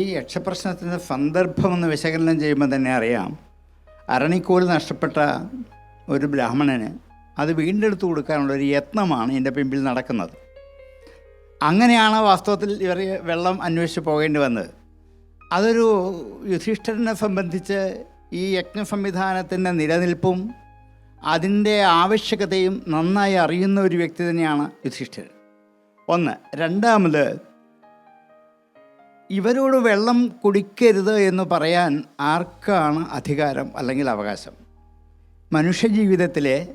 ഈ യക്ഷപ്രശ്നത്തിന്റെ സന്ദർഭമെന്ന് വിശകലനം ചെയ്യുമ്പോൾ തന്നെ അറിയാം. അരണിക്കോൽ നഷ്ടപ്പെട്ട ഒരു ബ്രാഹ്മണന് അത് വീണ്ടെടുത്തു കൊടുക്കാനുള്ള ഒരു യത്നമാണ് ഇതിന്റെ പിമ്പിൽ നടക്കുന്നത്. അങ്ങനെയാണ് വാസ്തവത്തിൽ ഇവർ വെള്ളം അന്വേഷിച്ച് പോകേണ്ടി വന്നത്. അതൊരു യുധിഷ്ഠിരനെ സംബന്ധിച്ച് ഈ യജ്ഞ സംവിധാനത്തിന്റെ നിലനിൽപ്പും അതിന്റെ ആവശ്യകതയും നന്നായി അറിയുന്ന ഒരു വ്യക്തി തന്നെയാണ് യുധിഷ്ഠിരൻ. ഒന്ന്. രണ്ടാമത് ഇവരോട് വെള്ളം കുടിക്കരുത് എന്ന് പറയാൻ ആർക്കാണ് അധികാരം അല്ലെങ്കിൽ അവകാശം? മനുഷ്യജീവിതത്തിലെ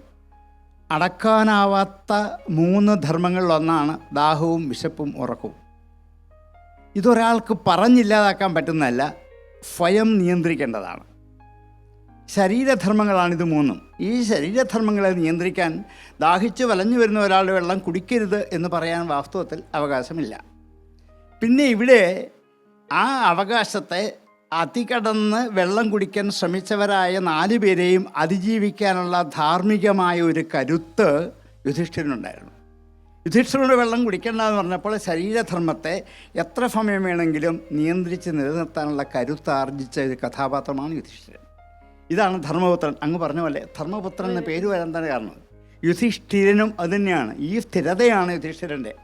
അടക്കാനാവാത്ത മൂന്ന് ധർമ്മങ്ങളിലൊന്നാണ് ദാഹവും വിശപ്പും ഉറക്കവും. ഇതൊരാൾക്ക് പറഞ്ഞില്ലാതാക്കാൻ പറ്റുന്നതല്ല സ്വയം നിയന്ത്രിക്കേണ്ടതാണ്. ശരീരധർമ്മങ്ങളാണിത് മൂന്നും. ഈ ശരീരധർമ്മങ്ങളെ നിയന്ത്രിക്കാൻ ദാഹിച്ച് വലഞ്ഞു വരുന്ന ഒരാളുടെ വെള്ളം കുടിക്കരുത് എന്ന് പറയാൻ വാസ്തവത്തിൽ അവകാശമില്ല. പിന്നെ ഇവിടെ ആ അവകാശത്തെ അതികടന്ന് വെള്ളം കുടിക്കാൻ ശ്രമിച്ചവരായ നാല് പേരെയും അതിജീവിക്കാനുള്ള ധാർമ്മികമായ ഒരു കരുത്ത് യുധിഷ്ഠിരനുണ്ടായിരുന്നു. യുധിഷ്ഠിരനോട് വെള്ളം കുടിക്കേണ്ട എന്ന് പറഞ്ഞപ്പോൾ ശരീരധർമ്മത്തെ എത്ര സമയം വേണമെങ്കിലും നിയന്ത്രിച്ച് നിലനിർത്താനുള്ള കരുത്ത് ആർജിച്ച ഒരു കഥാപാത്രമാണ് യുധിഷ്ഠിരൻ. ഇതാണ് ധർമ്മപുത്രൻ. അങ്ങ് പറഞ്ഞ പോലെ ധർമ്മപുത്രൻ എന്ന പേര് വരാൻ തന്നെ കാരണം യുധിഷ്ഠിരനും അതുതന്നെയാണ് ഈ സ്ഥിരതയാണ് യുധിഷ്ഠിരന്റെ.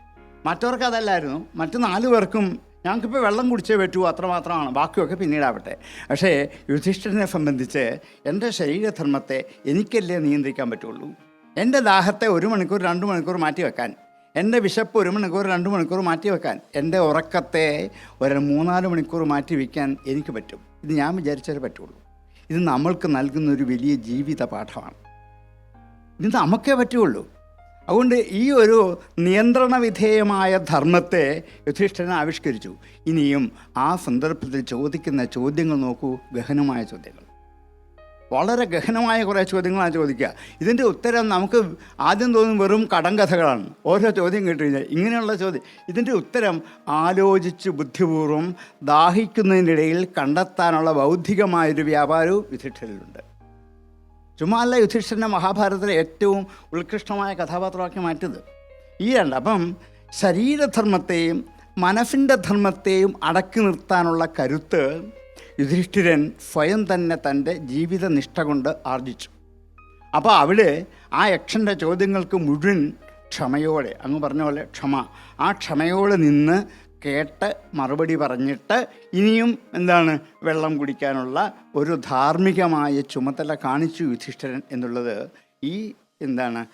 മറ്റവർക്ക് അതല്ലായിരുന്നു. മറ്റു നാലു പേർക്കും ഞങ്ങൾക്കിപ്പോൾ വെള്ളം കുടിച്ചേ പറ്റൂ അത്രമാത്രമാണ്. ബാക്കിയൊക്കെ പിന്നീടാവട്ടെ. പക്ഷേ യുധിഷ്ഠിരനെ സംബന്ധിച്ച് എന്റെ ശരീരധർമ്മത്തെ എനിക്കല്ലേ നിയന്ത്രിക്കാൻ പറ്റുള്ളൂ? എന്റെ ദാഹത്തെ ഒരു മണിക്കൂർ രണ്ട് മണിക്കൂർ മാറ്റി വെക്കാൻ. എന്റെ വിശപ്പ് ഒരു മണിക്കൂർ രണ്ട് മണിക്കൂർ മാറ്റി വെക്കാൻ. എന്റെ ഉറക്കത്തെ ഒരു മൂന്നാൽ മണിക്കൂർ മാറ്റി വയ്ക്കാൻ എനിക്ക് പറ്റും. ഇത് ഞാൻ വിചാരിച്ചാലേ പറ്റുള്ളൂ. ഇത് നമ്മൾക്ക് നൽകുന്ന ഒരു വലിയ ജീവിത പാഠമാണ്. ഇത് നമുക്കേ പറ്റുള്ളൂ. അതുകൊണ്ട് ഈ ഒരു നിയന്ത്രണ വിധേയമായ ധർമ്മത്തെ യുധിഷ്ഠിരൻ ആവിഷ്കരിച്ചു. ഇനിയും ആ സന്ദർഭത്തിൽ ചോദിക്കുന്ന ചോദ്യങ്ങൾ നോക്കൂ ഗഹനമായ ചോദ്യങ്ങൾ. വളരെ ഗഹനമായ കുറേ ചോദ്യങ്ങളാണ് ചോദിക്കുക. ഇതിന്റെ ഉത്തരം നമുക്ക് ആദ്യം തോന്നും വെറും കടം കഥകളാണ് ഓരോ ചോദ്യം കേട്ട് കഴിഞ്ഞാൽ ഇങ്ങനെയുള്ള ചോദ്യം. ഇതിന്റെ ഉത്തരം ആലോചിച്ച് ബുദ്ധിപൂർവം ദാഹിക്കുന്നതിനിടയിൽ കണ്ടെത്താനുള്ള ബൗദ്ധികമായൊരു വ്യാപാരവും യുധിഷ്ഠിരനിലുണ്ട്. ചുമ്മാ അല്ല യുധിഷ്ഠിരനെ മഹാഭാരതത്തിലെ ഏറ്റവും ഉത്കൃഷ്ടമായ കഥാപാത്രമാക്കി മാറ്റിയത്. ഈ രണ്ട് അപ്പം ശരീരധർമ്മത്തെയും മനസ്സിന്റെ ധർമ്മത്തെയും അടക്കി നിർത്താനുള്ള കരുത്ത് യുധിഷ്ഠിരൻ സ്വയം തന്നെ തന്റെ ജീവിത നിഷ്ഠ കൊണ്ട് ആർജിച്ചു. അപ്പോൾ അവിടെ ആ യക്ഷന്റെ ചോദ്യങ്ങൾക്ക് മുഴുവൻ ക്ഷമയോടെ അങ്ങ് പറഞ്ഞ പോലെ ക്ഷമ ആ ക്ഷമയോടെ നിന്ന് കേട്ട് മറുപടി പറഞ്ഞിട്ട് ഇനിയും എന്താണ് വെള്ളം കുടിക്കാനുള്ള ഒരു ധാർമ്മികമായ ചുമതല കാണിച്ചു യുധിഷ്ഠിരൻ എന്നുള്ളത് ഈ എന്താണ്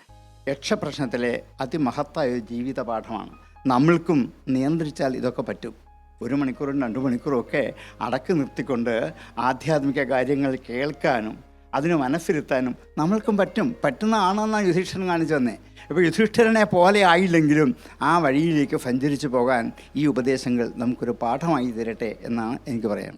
യക്ഷപ്രശ്നത്തിലെ അതിമഹത്തായ ഒരു ജീവിത പാഠമാണ്. നമ്മൾക്കും നിയന്ത്രിച്ചാൽ ഇതൊക്കെ പറ്റും. ഒരു മണിക്കൂറും രണ്ട് മണിക്കൂറും ഒക്കെ അടക്കി നിർത്തിക്കൊണ്ട് ആധ്യാത്മിക കാര്യങ്ങൾ കേൾക്കാനും അതിന് മനസ്സിരുത്താനും നമ്മൾക്കും പറ്റും. പറ്റുന്നതാണെന്നാണ് യുധിഷ്ഠിരൻ കാണിച്ചു തന്നെ. ഇപ്പോൾ യുധിഷ്ഠിരനെ പോലെ ആയില്ലെങ്കിലും ആ വഴിയിലേക്ക് സഞ്ചരിച്ചു പോകാൻ ഈ ഉപദേശങ്ങൾ നമുക്കൊരു പാഠമായി തരട്ടെ എന്നാണ് എനിക്ക് പറയാൻ